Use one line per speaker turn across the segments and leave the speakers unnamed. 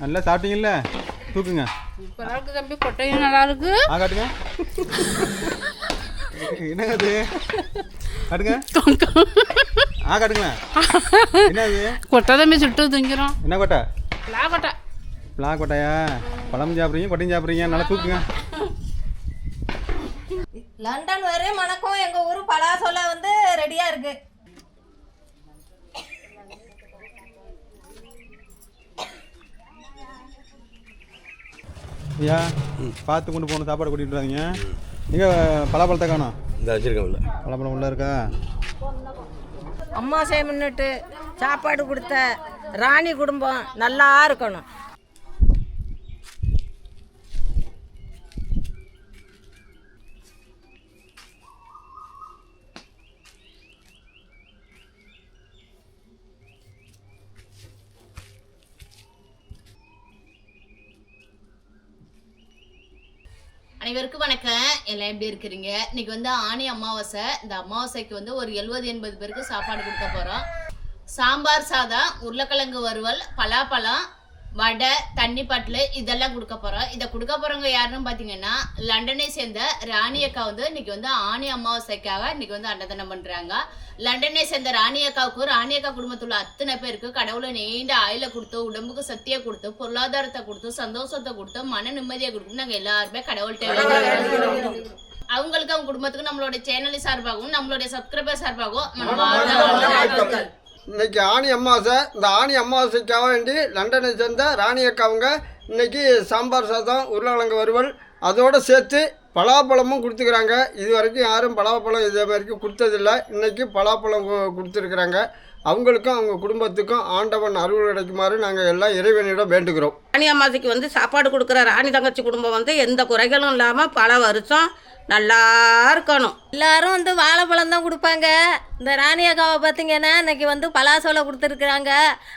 நல்லா சாப்பிட்டீங்கல்ல? தூக்குங்க.
இருக்கு தம்பி கொட்டையும் நல்லா இருக்கு.
ஆ காட்டுங்க. என்னங்க அது? காட்டுங்க. ஆ காட்டுங்களேன். என்ன அது
கொட்டை தம்பி சுட்டு திங்கிறோம்
என்ன கொட்டை?
கொட்டை.
பிளா கொட்டையா? பழம் சாப்பிட்றீங்க கொட்டையும் சாப்பிட்றீங்க நல்லா தூக்குங்க.
லண்டன் வரை மணக்கம் எங்க ஊர் பலாசோல வந்து ரெடியா இருக்கு.
ஐயா பார்த்து கொண்டு போகணும் சாப்பாடு கூட்டிகிட்டு வராதீங்க. நீங்கள் பலாப்பழத்தை காணோம்?
இந்த வச்சிருக்கோம்ல
பலாப்பழம் உள்ள இருக்கா?
அம்மா சேமின்னுட்டு சாப்பாடு கொடுத்த ராணி குடும்பம் நல்லா இருக்கணும்.
அனைவருக்கும் வணக்கம். எல்லாம் எப்படி இருக்கிறீங்க? இன்னைக்கு வந்து ஆணி அமாவாசை. இந்த அமாவாசைக்கு வந்து ஒரு எழுபது எண்பது பேருக்கு சாப்பாடு கொடுக்க போறோம். சாம்பார் சாதம் உருளைக்கிழங்கு வறுவல் பலாப்பழம் வடை தண்ணி பாட்டில் இதெல்லாம் கொடுக்க போறோம். இதை கொடுக்க போறவங்க யாருன்னு பார்த்தீங்கன்னா லண்டனை சேர்ந்த ராணி அக்கா வந்து இன்னைக்கு வந்து ஆணி அமாவாசைக்காக இன்னைக்கு வந்து அன்னதானம் பண்றாங்க. லண்டனை சேர்ந்த ராணி அக்காவுக்கு ராணி அக்கா குடும்பத்துல அத்தனை பேருக்கு கடவுளை நீண்ட ஆயில கொடுத்து உடம்புக்கு சக்தியை கொடுத்து பொருளாதாரத்தை கொடுத்து சந்தோஷத்தை கொடுத்து மன நிம்மதியை கொடுத்து நாங்க எல்லாருமே கடவுள்கிட்ட அவங்களுக்கு அவங்க குடும்பத்துக்கு நம்மளோட சேனல் சார்பாகவும் நம்மளுடைய சப்ஸ்கிரைபர் சார்பாகவும் இன்றைக்கி
இன்னைக்கு ஆணி அமாவாசை. இந்த ஆணி அமாவாசைக்காக வேண்டி லண்டனை சேர்ந்த ராணி அக்காவுங்க இன்னைக்கு சாம்பார் சாதம் உருளைக்கிழங்கு வறுவல் அதோடு சேர்த்து பலாப்பழமும் கொடுத்துக்கிறாங்க. இது வரைக்கும் யாரும் பலாப்பழம் இதே வரைக்கும் கொடுத்ததில்ல. இன்றைக்கி பலாப்பழம் கொடுத்துருக்குறாங்க. அவங்களுக்கும் அவங்க குடும்பத்துக்கும் ஆண்டவன் அருள் கிடைக்குமாறு நாங்கள் எல்லாம் இறைவனிடம் வேண்டுகிறோம்.
ராணி அம்மாசிக்கு வந்து சாப்பாடு கொடுக்குற ராணி தங்கச்சி குடும்பம் வந்து எந்த குறைகளும் இல்லாமல் பல வருஷம் நல்லா இருக்கணும்.
எல்லாரும் வந்து வாழைப்பழம் தான் கொடுப்பாங்க. இந்த ராணி அக்காவை பார்த்தீங்கன்னா இன்னைக்கு வந்து பலாசோலை கொடுத்துருக்குறாங்க.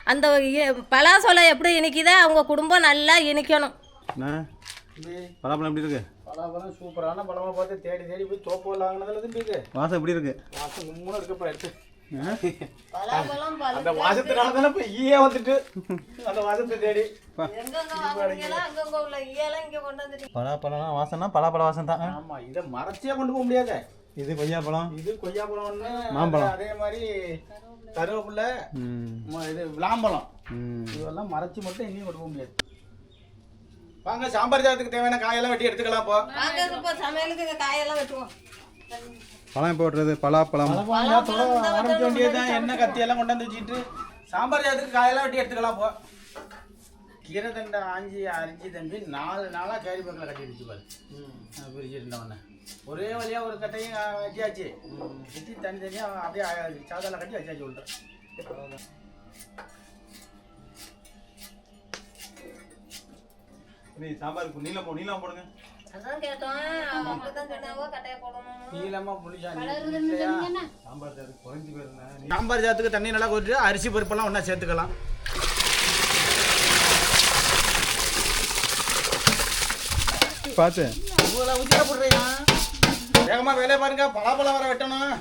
அந்த இ- பலாசோலை எப்படி இனிக்குதோ அவங்க குடும்பம் நல்லா இனிக்கணும்.
என்ன? பலாப்பழம் எப்படி இருக்கு?
பழம் சூப்பரான பழமா பார்த்து தேடி தேடி போய் தோப்பு வாங்கினதுல இருக்கு.
வாசம் எப்படி இருக்கு?
வாசம் கும்முன்னு இருக்குப்பா எடுத்து? அந்த வாசத்தினால தானே இப்போ ஈயே வந்துட்டு. அந்த வாசத்தை தேடி.
பலாப்பழம் வாசம்னா பலாப்பழ வாசம் தான்
ஆமா இதை மறைச்சே கொண்டு போக முடியாத.
இது கொய்யாப்பழம்.
இது கொய்யாப்பழம் ஒன்று
மாம்பழம்.
அதே மாதிரி கருவேப்பிலை இது விளாம்பழம்.
ம்.
இதெல்லாம் மறைச்சு மட்டும் எங்கேயும் கொண்டு போக முடியாது. வாங்க சாம்பார் சாதத்துக்கு தேவையான காயெல்லாம் வெட்டி எடுத்துக்கலாம் இப்போ
சமையலுக்கு இந்த காயெல்லாம் வெட்டுவோம்.
பழம் எப்போ வெட்டுறது பலாப்பழம்
உடம்பு வேண்டியதுதான் எண்ணெய் கத்தி எல்லாம் கொண்டாந்து வச்சுட்டு சாம்பார் சாதத்துக்கு காயெல்லாம் வெட்டி எடுத்துக்கலாம் இப்போ கீரை தண்டை ஆஞ்சி அரிஞ்சி தம்பி நாலு நாளாக கேரி பேக்கில் கட்டி வச்சு பாரு. நான் பிரிச்சு இருந்தவொடனே ஒரே வழியாக ஒரு கட்டையும் அஹ், வச்சியாச்சு வெட்டி தனித்தனியாக அப்படியே சாதால கட்டி வச்சாச்சு உள்ள.
நீ சாம்பாருக்கு நீளம் போ நீளம் போடுங்க.
அதான் கேட்டோம் அவங்க தான் சொன்னாவோ கட்டையை போடணும்
நீளமாக புளிச்சா
சாம்பார் சாருக்கு குறைஞ்சி போயிருந்தேன்.
சாம்பார் சாதத்துக்கு தண்ணி நல்லா கொட்டிட்டு அரிசி பருப்பெல்லாம் ஒன்றா சேர்த்துக்கலாம்.
பார்த்து.
இவ்வளோ ஊற்றியா போடுறீங்க வேகமாக வேலையை பாருங்க பலாப்பழம் வர வெட்டணும்.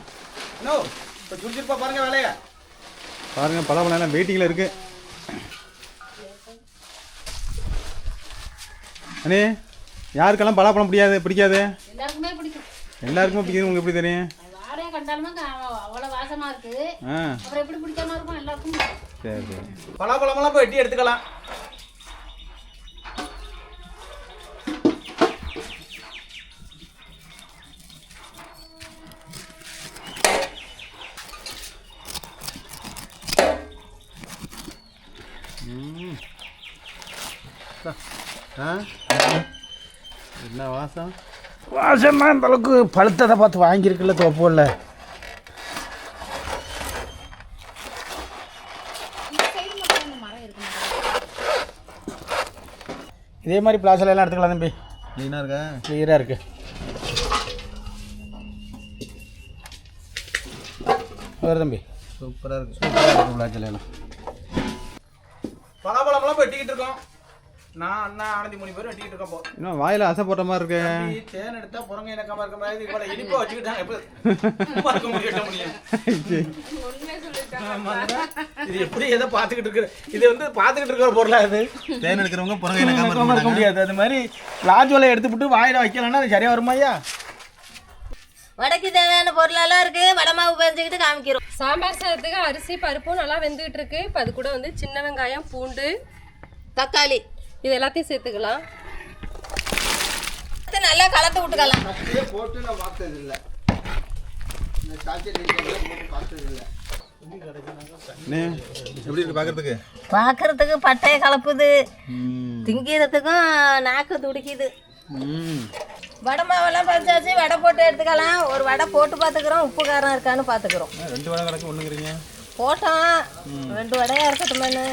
இன்னும் இப்போ சுடிச்சிருப்பா பாருங்க வேலையை.
பாருங்க பலாப்பழம் எல்லாம் வெயிட்டிங்கில் இருக்கு. அண்ணே யாருக்கெல்லாம் பலாப்பழம் பிடிக்காது பிடிக்காது?
எல்லாருக்குமே பிடிக்கும்.
எல்லாருக்குமே பிடிக்குது உங்களுக்கு எப்படி தெரியும்?
யாரையும் கண்டாலுமே க- அவ்வளவு வாசமா இருக்கு.
ஆ.
அப்புறம் எப்படி பிடிக்காம இருக்கும்? எல்லாருக்கும் பிடிக்கும்.
சரி சரி.
பலாப்பழமெல்லாம் போய் வெட்டி எடுத்துக்கலாம்
ஆ என்ன வாசம்
வாசம்னா இந்த அளவுக்கு பழுத்ததை பார்த்து வாங்கியிருக்குல்ல தோப்புல இதே மாதிரி பிளாஸ்ல எல்லாம் எடுத்துக்கலாம் தம்பி.
க்ளீனாக இருக்கா?
கிளியராக இருக்கு. வேறு தம்பி.
சூப்பராக இருக்கு.
சூப்பராக இருக்கு பிளாஸ்ல எல்லாம் பலாப்பழமெல்லாம் வெட்டிக்கிட்டு இருக்கோம். நான் அண்ணா ஆனந்தி மூணு பேரும் வெட்டிக்கிட்டு இருக்கோம் இப்போ
இன்னும் வாயில் அசை போட்ட மாதிரி இருக்கு.
தேன் எடுத்தா புறங்க இணக்கமா இருக்க மாதிரி இவ்வளவு இனிப்பா வச்சுக்கிட்டாங்க. சும்மா இருக்க முடியும் முடியும். இது எப்படி எதை பார்த்துக்கிட்டு இருக்கிற இது வந்து பார்த்துக்கிட்டு இருக்கிற பொருளா இது.
தேன் எடுக்கிறவங்க புறகை இழக்காம
இருக்க முடியாது. அது மாதிரி லாஜோலை எடுத்துவிட்டு வாயில வைக்கலன்னா அது சரியா வருமா ஐயா?
வடைக்கு தேவையான பொருளெல்லாம் இருக்கு. வடை மாவு பெஞ்சுக்கிட்டு காமிக்கிறோம்.
சாம்பார் சாதத்துக்கு அரிசி பருப்பும் நல்லா வெந்துகிட்டு இருக்கு. இப்போ அது கூட வந்து சின்ன வெங்காயம் பூண்டு.
தக்காளி.
இது எல்லாத்தையும் சேர்த்துக்கலாம்.
நல்லா கலந்து விட்டுக்கலாம்
போட்டு நான் பார்த்ததில்லை. இந்த சாக்கெட் போட்டு பார்த்ததில்லை.
அண்ணே, எப்படி இருக்கு பார்க்கறதுக்கு?
பார்க்கறதுக்கு பட்டையை கலப்புது. திங்கிறதுக்கும் நாக்கு துடிக்குது. வடை மாவெல்லாம் பறிச்சாச்சு வடை போட்டு எடுத்துக்கலாம். ஒரு வடை போட்டு பார்த்துக்கிறோம் உப்பு காரம் இருக்கான்னு பார்த்துக்கிறோம்.
ரெண்டு வாரம் கிடக்கு ஒன்றுங்கிறீங்க
போட்டோம். ரெண்டு வடையா இருக்கட்டுமேனு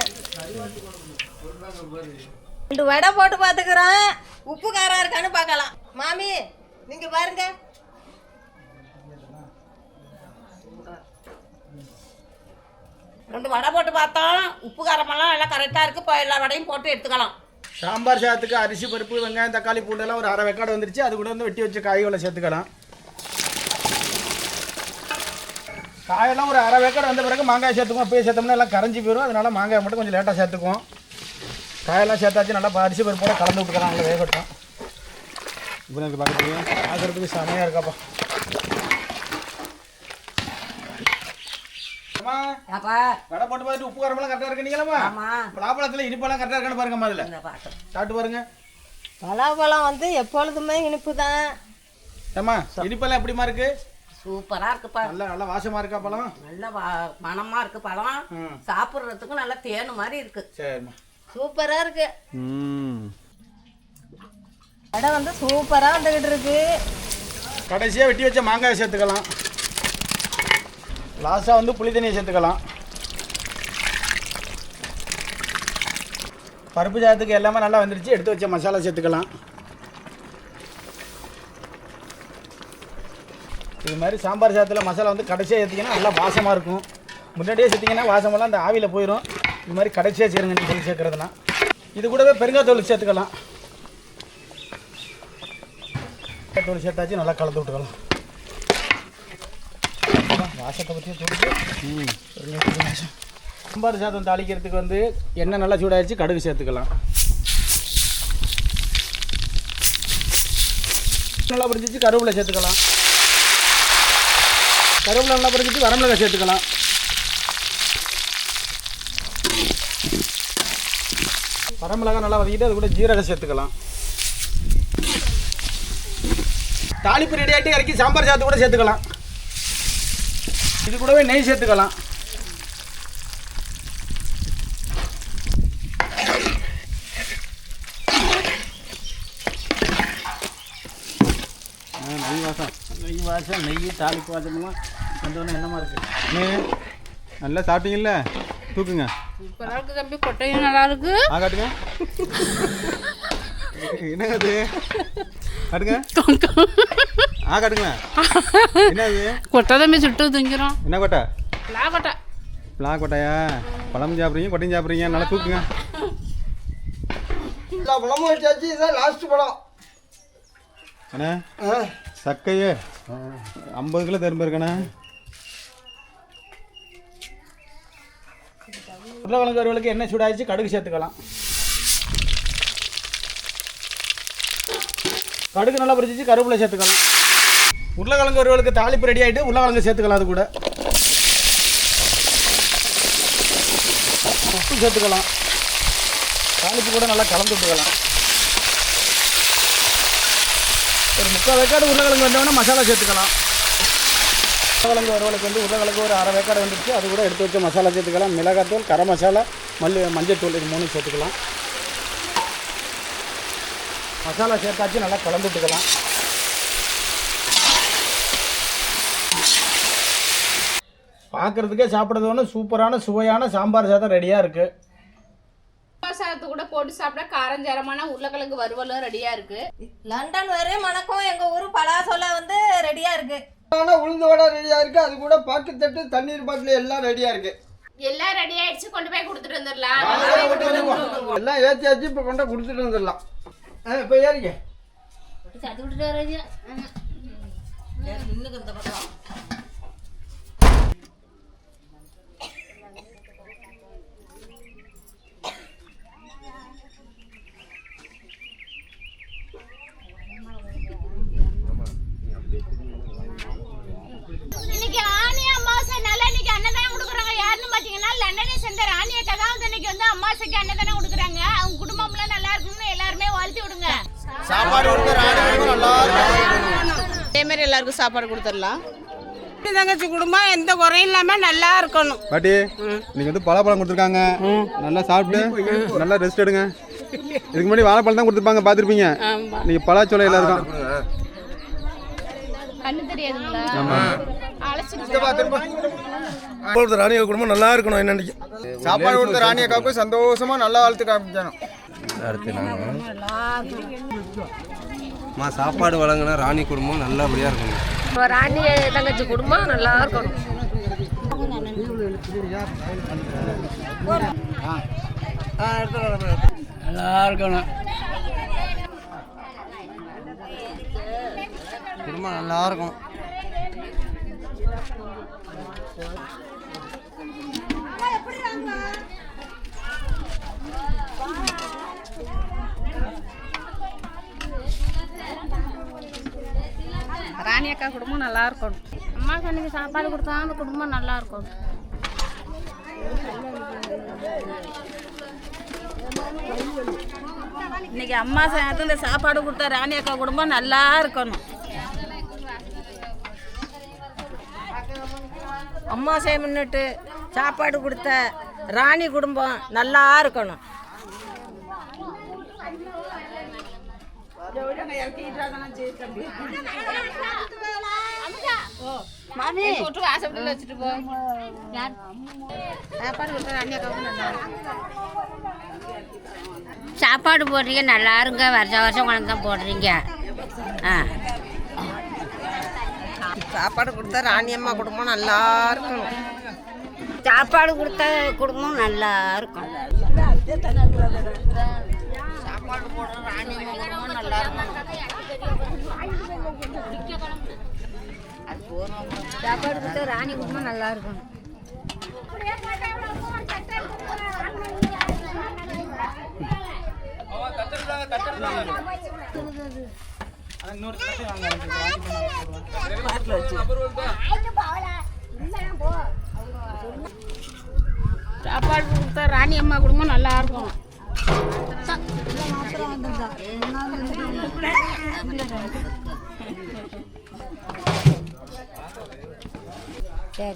ரெண்டு வடை போட்டு பார்த்துக்கிறோம். உப்பு காரம் இருக்கான்னு பார்க்கலாம். மாமி நீங்கள் பாருங்க.
ரெண்டு வடை போட்டு பார்த்தோம். உப்பு காரமெல்லாம் நல்லா கரெக்டாக இருக்குது இப்போ எல்லா வடையும் போட்டு எடுத்துக்கலாம்.
சாம்பார் சாதத்துக்கு அரிசி பருப்பு வெங்காயம் தக்காளி பூண்டெல்லாம் ஒரு அரை வெக்காடு வந்துருச்சு. அது கூட வந்து வெட்டி வச்சு காய்களை சேர்த்துக்கலாம். காயெல்லாம் ஒரு அரை வேக்காடு வந்த பிறகு மாங்காய் சேர்த்துக்குவோம். அப்பயே சேர்த்தோம்னா எல்லாம் கரைஞ்சி போயிடும் அதனால மாங்காய் மட்டும் கொஞ்சம் லேட்டாக சேர்த்துக்குவோம். காயெல்லாம் சேர்த்தாச்சு நல்லா அரிசி பருப்போட கலந்து விட்டுக்கலாம் அங்கே வேகட்டும்.
இப்போ எனக்கு பார்க்கறதுக்கு
பார்க்கறதுக்கு செமையாக இருக்காப்பா. வடை போட்டு பார்த்துட்டு உப்பு காரமெல்லாம் கரெக்டாக இருக்கீங்களா பலாப்பழத்தில் இனிப்பெல்லாம் கரெக்டாக இருக்கான்னு பாருங்கம்மா அதில். சாப்பிட்டு பாருங்க.
பலாப்பழம் வந்து எப்பொழுதுமே இனிப்பு தான்
ஏம்மா இனிப்பெல்லாம் எப்படிமா இருக்கு?
சூப்பராக இருக்குப்பா.
நல்லா நல்லா வாசமாக இருக்கா பழம்?
நல்ல வா- மணமா இருக்கு பழம்.
ம்.
சாப்பிட்றதுக்கும் நல்லா தேனு மாதிரி இருக்கு.
சரிம்மா.
சூப்பராக இருக்கு. வடை வந்து சூப்பராக வந்துக்கிட்டு இருக்கு.
கடைசியாக வெட்டி வச்ச மாங்காய் சேர்த்துக்கலாம். லாஸ்ட்டாக வந்து புளி தண்ணியை சேர்த்துக்கலாம். பருப்பு சாதத்துக்கு எல்லாமே நல்லா வந்துருச்சு. எடுத்து வச்ச மசாலா சேர்த்துக்கலாம். இது மாதிரி சாம்பார் சாதத்தில் மசாலா வந்து கடைசியாக சேர்த்திங்கன்னா நல்லா வாசமாக இருக்கும். முன்னாடியே சேர்த்திங்கன்னா வாசமெல்லாம் அந்த ஆவியில் போயிடும் இது மாதிரி கடைசியாக சேருங்க நீ சொல்லி சேர்க்குறதுனா. இது கூடவே பெருங்காத்தூள் சேர்த்துக்கலாம். பெருங்காத்தூள் சேர்த்தாச்சு நல்லா கலந்து விட்டுக்கலாம். வாசத்தை பற்றியும் வாசம் சாம்பார் சாதம் தாளிக்கிறதுக்கு வந்து எண்ணெய் நல்லா சூடாகிடுச்சு கடுகு சேர்த்துக்கலாம். நல்லா பிடிச்சிச்சு கருவேப்பிலை சேர்த்துக்கலாம். கருவேப்பிலை நல்லா பிடிச்சிட்டு வரமிளகாய் சேர்த்துக்கலாம். வரமிளகாய் நல்லா வதக்கிட்டு அது கூட ஜீரகம் சேர்த்துக்கலாம். தாளிப்பு ரெடி ஆகிட்டு இறக்கி சாம்பார் சாத்து கூட சேர்த்துக்கலாம். இது கூடவே நெய் சேர்த்துக்கலாம்.
நெய் வாசம்.
நெய் வாசம் நெய் தாளிப்பு வாசமெல்லாம் வந்தோடனே என்னமா இருக்கு?
அண்ணே, நல்லா சாப்பிட்டீங்கல்ல? தூக்குங்க.
சூப்பராக இருக்கு தம்பி கொட்டையும் நல்லா இருக்கு.
ஆ காட்டுங்க. என்னங்க அது காட்டுங்க ஆ காட்டுங்களேன் என்னது?
கொட்டை தம்பி சுட்டு திங்கிறோம்.
என்ன கொட்டை?
கொட்டை.
பிளா கொட்டையா? பழம் சாப்பிட்றீங்க கொட்டையும் சாப்பிட்றீங்க நல்லா தூக்குங்க.
எல்லா பழமும் வச்சாச்சு இதான் லாஸ்ட் பழம்.
அண்ணே சக்கையே. ஐம்பது கிலோ திரும்ப இருக்கண்ணே
உருளைக்கிழங்கு வறுவலுக்கு எண்ணெய் சூடாச்சு கடுகு சேர்த்துக்கலாம். கடுகு நல்லா பிடிச்சிச்சு கருவேப்பிலை சேர்த்துக்கலாம். உருளைக்கிழங்கு வறுவலுக்கு தாளிப்பு ரெடி ஆகிட்டு உருளைக்கிழங்கு சேர்த்துக்கலாம் அது கூட. உப்பு சேர்த்துக்கலாம். தாளிப்பு கூட நல்லா கலந்து விட்டுக்கலாம். ஒரு முக்கால் வேக்காடு உருளைக்கிழங்கு வந்தோடனே மசாலா சேர்த்துக்கலாம். உருளைக்கிழங்கு வறுவலுக்கு வந்து உருளைக்கிழங்கு ஒரு அரை வேக்காடு வந்துருச்சு. அது கூட எடுத்து வச்ச மசாலா சேர்த்துக்கலாம். மிளகாத்தூள் கரம் மசாலா மல்லி மஞ்சத்தூள் இது மூணும் சேர்த்துக்கலாம். மசாலா சேர்த்தாச்சு நல்லா கலந்து விட்டுக்கலாம். பார்க்குறதுக்கே சாப்பிட்றது ஒன்று சூப்பரான சுவையான சாம்பார் சாதம் ரெடியாக இருக்குது
சாம்பார் சாதத்து கூட போட்டு சாப்பிட்டா காரஞ்சாரமான உருளைக்கிழங்கு வறுவலும் ரெடியா இருக்கு.
லண்டன் வரை மணக்கம் எங்கள் ஊர் பலாசோலை வந்து ரெடியாக இருக்கு.
ஆனால் உளுந்து வடை ரெடியாக இருக்குது அது கூட பாக்கு தட்டு தண்ணீர் பாட்டில் எல்லாம் ரெடியாக இருக்குது
எல்லாம் ரெடி ஆயிடுச்சு. கொண்டு போய் கொடுத்துட்டு வந்துடலாம்.
எல்லாம் ஏற்றியாச்சு இப்போ கொண்டு கொடுத்துட்டு வந்துடலாம். ஆ இப்போ ஏறிங்க
சத்து விட்டுட்டு வராது
இன்னுக்கு இந்த பக்கம்
அமாவாசைக்கு அன்னதானம் கொடுக்குறாங்க அவங்க குடும்பம்லாம் நல்லா இருக்கணும்னு எல்லாருமே வாழ்த்தி விடுங்க
சாப்பாடு கொடுத்த ராணி குடும்பம் நல்லா இருக்கும்
அதே மாதிரி எல்லாருக்கும் சாப்பாடு கொடுத்துடலாம். தங்கச்சி குடும்பம் எந்த குறையும் இல்லாமல் நல்லா இருக்கணும்.
பாட்டி இன்னைக்கு வந்து பலாப்பழம் கொடுத்துருக்காங்க. நல்லா சாப்பிட்டு நல்லா ரெஸ்ட் எடுங்க. இதுக்கு முன்னாடி வாழைப்பழம் தான் கொடுத்துருப்பாங்க பார்த்துருப்பீங்க. இன்னைக்கு பலாச்சோலை எல்லாருக்கும்
கொடுத்த ராணி குடும்பம் நல்லா இருக்கணும் என்னன்னைக்கு சாப்பாடு கொடுத்த ராணி அக்காவுக்கு சந்தோஷமா நல்லா வாழ்த்து காமிக்கணும்
அம்மா சாப்பாடு வழங்கினா ராணி குடும்பம் நல்லபடியாக இருக்கணும்.
ராணி தங்கச்சி குடும்பம் நல்லா இருக்கணும்.
குடும்பம் நல்லா இருக்கும்
ராணி அக்கா குடும்பம் நல்லா இருக்கணும். அம்மா கண்ணுக்கு சாப்பாடு கொடுத்தா அந்த குடும்பம் நல்லா இருக்கும்.
இன்னைக்கு அம்மா சேர்த்து இந்த சாப்பாடு கொடுத்த ராணி அக்கா குடும்பம் நல்லா இருக்கணும்.
அம்மா முன்னிட்டு சாப்பாடு கொடுத்த ராணி குடும்பம் நல்லா இருக்கணும்.
மாமி விட்டு வாசப்படியில் வச்சுட்டு போ சாப்பாடு
போடுறீங்க நல்லா இருங்க வருஷம் வருஷம் தான் போடுறீங்க ஆ
சாப்பாடு கொடுத்த ராணி அம்மா குடும்பம் நல்லா இருக்கணும்
சாப்பாடு கொடுத்த குடும்பம் நல்லா இருக்கும்
சாப்பாடு போடுற ராணி அம்மா குடும்பம் நல்லா இருக்கணும்
சாப்பாடு கொடுத்தா ராணி குடும்பம் நல்லா இருக்கும்.
இன்னொரு
சாப்பாடு கொடுத்தா ராணி அம்மா குடும்பம் நல்லா இருக்கும்.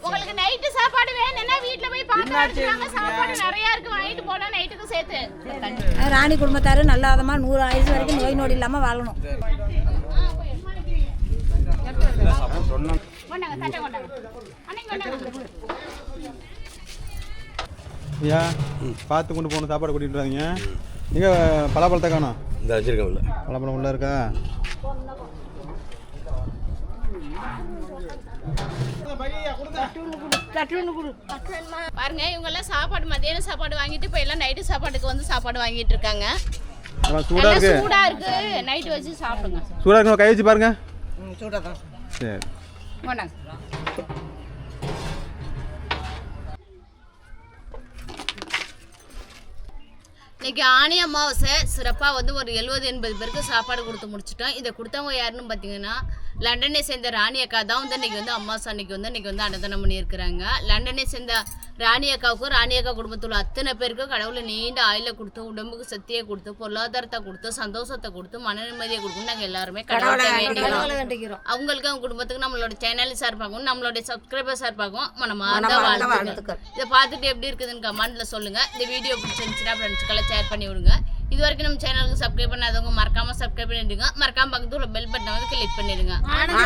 உங்களுக்கு நைட்டு சாப்பாடு வேணும்னா வீட்ல போய் பாத்திரம் சாப்பாடு நிறைய இருக்கு. வாங்கிட்டு போலாம் நைட்டுக்கு சேர்த்து.
ராணி குடும்பத்தாரு நல்ல நூறு ஆயுசு வரைக்கும் நோய் நொடி இல்லாமல் வாழணும்.
கொண்டாங்க தட்டை கொண்டாங்க. அன்னைக்கு கொண்டாங்க.
ஐயா பார்த்து கொண்டு போகணும் சாப்பாடு கூட்டிகிட்டு வராதீங்க. நீங்கள் பலாப்பழத்தை காணோம்?
இந்த வச்சிருக்கோம்ல
பலாப்பழம் உள்ள இருக்கா?
பாருங்க இவங்க எல்லாம் சாப்பாடு மத்தியான சாப்பாடு வாங்கிட்டு இப்ப எல்லாம் நைட்டு சாப்பாடுக்கு வந்து சாப்பாடு வாங்கிட்டு இருக்காங்க. எல்லாம்
இருக்கு.
சூடா இருக்கு. நைட்டு வச்சு சாப்பிடுங்க.
சூடாக இருக்கு கை வச்சு பாருங்க.
சூடாக தான்.
சரி.
இன்னைக்கு ஆணி அமாவாசை. சிறப்பாக வந்து ஒரு எழுபது எண்பது பேருக்கு சாப்பாடு கொடுத்து முடிச்சிட்டோம். இதை கொடுத்தவங்க யாருன்னு பார்த்தீங்கன்னா லண்டனை சேர்ந்த ராணி அக்கா தான் வந்து இன்னைக்கு வந்து அமாவாசை அன்னைக்கு வந்து இன்னைக்கு வந்து அன்னதானம் பண்ணியிருக்கிறாங்க. லண்டனை சேர்ந்த ராணி அக்காவுக்கும் ராணி அக்கா குடும்பத்தில் அத்தனை பேருக்கும் கடவுளை நீண்ட ஆயில கொடுத்து உடம்புக்கு சக்தியை கொடுத்து பொருளாதாரத்தை கொடுத்து சந்தோஷத்தை கொடுத்து மன நிம்மதியை கொடுக்கும் நாங்கள் எல்லாருமே கடவுளை
வேண்டிக்கிறோம்.
அவங்களுக்கு அவங்க குடும்பத்துக்கு நம்மளோட சேனல் சார்பாகவும் நம்மளுடைய சப்ஸ்கிரைபர் சார்பாகவும் மனமார்ந்த வாழ்த்துக்கள்.
வாழ்த்துக்கள்.
இதை பார்த்துட்டு எப்படி இருக்குதுன்னு கமெண்ட்ல சொல்லுங்க. இந்த வீடியோ பிடிச்சிருந்துச்சுன்னா ஃப்ரெண்ட்ஸ்க்கெல்லாம் ஷேர் பண்ணி விடுங்க. இது வரைக்கும் நம்ம சேனலுக்கு சப்ஸ்கிரைப் பண்ணாதவங்க மறக்காம சப்ஸ்கிரைப் பண்ணிடுங்க. மறக்காம பக்கத்துல பெல் பட்டனை வந்து கிளிக் பண்ணிடுங்க.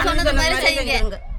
சொன்னது மாதிரி செய்யுங்க.